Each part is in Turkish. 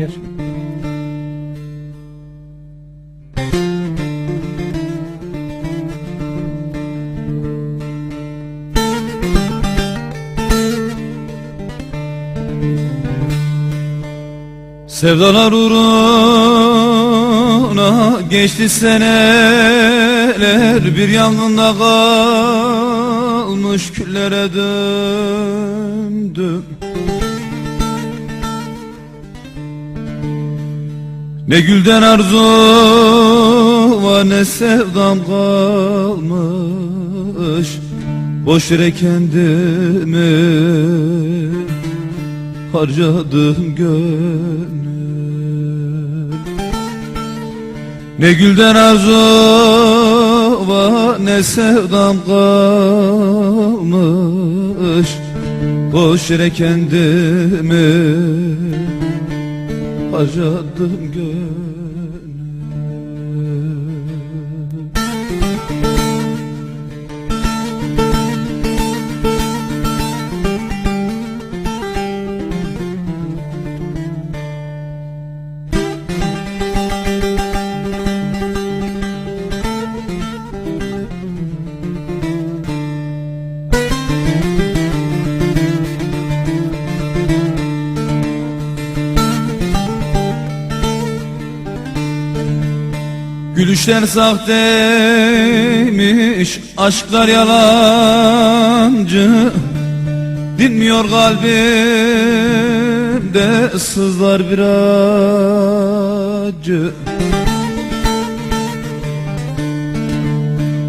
yer. Sevdalar uğruna geçti seneler Bir yangında kalmış küllere döndüm Ne gülden arzu var ne sevdam kalmış. Boş yere kendimi harcadım gönül Ne gülden arzu var ne sevdam kalmış. Boş yere kendimi harcadım gönül Gülüşler sahteymiş, aşklar yalancı. Dinmiyor kalbimde sızlar bir acı.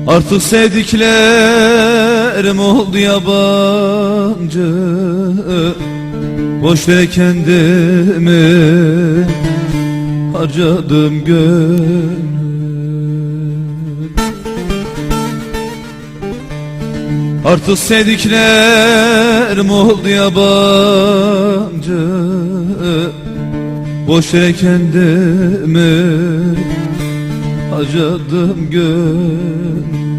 Artık sevdiklerim oldu yabancı. Boş yere kendimi harcadım gönül Artık sevdiklerim oldu yabancı? Boş yere kendimi harcadım gönül